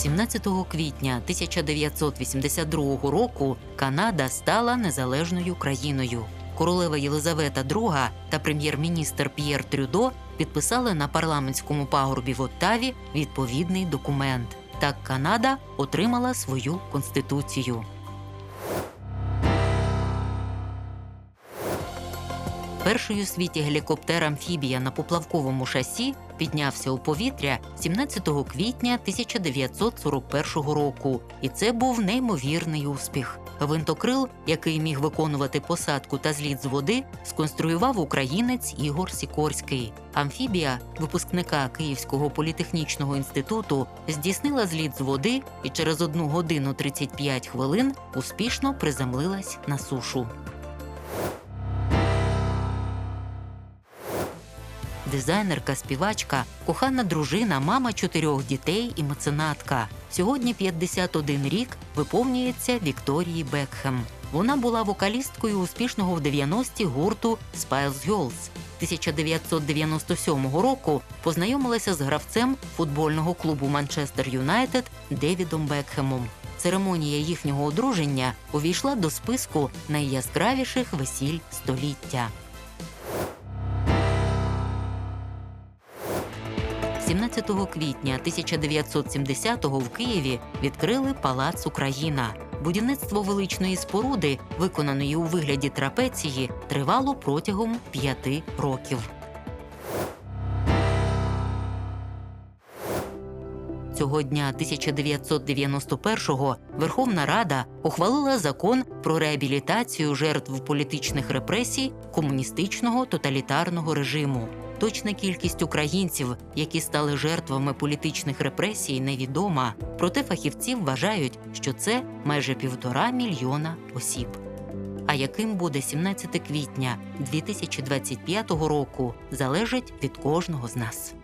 17 квітня 1982 року Канада стала незалежною країною. Королева Єлизавета II та прем'єр-міністр П'єр Трюдо підписали на парламентському пагорбі в Оттаві відповідний документ. Так Канада отримала свою конституцію. Перший у світі гелікоптер амфібія на поплавковому шасі піднявся у повітря 17 квітня 1941 року, і це був неймовірний успіх. Гвинтокрил, який міг виконувати посадку та зліт з води, сконструював українець Ігор Сікорський. Амфібія, випускника Київського політехнічного інституту, здійснила зліт з води і через 1 годину 35 хвилин успішно приземлилась на сушу. Дизайнерка, співачка, кохана дружина, мама чотирьох дітей і меценатка. Сьогодні 51 рік виповнюється Вікторії Бекхем. Вона була вокалісткою успішного в 90-ті гурту Spice Girls. 1997 року познайомилася з гравцем футбольного клубу Манчестер Юнайтед Девідом Бекхемом. Церемонія їхнього одруження увійшла до списку найяскравіших весіль століття. 17 квітня 1970-го в Києві відкрили Палац Україна. Будівництво величної споруди, виконаної у вигляді трапеції, тривало протягом п'яти років. Цього дня 1991-го Верховна Рада ухвалила закон про реабілітацію жертв політичних репресій комуністичного тоталітарного режиму. Точна кількість українців, які стали жертвами політичних репресій, невідома. Проте фахівці вважають, що це майже півтора мільйона осіб. А яким буде 17 квітня 2025 року, залежить від кожного з нас.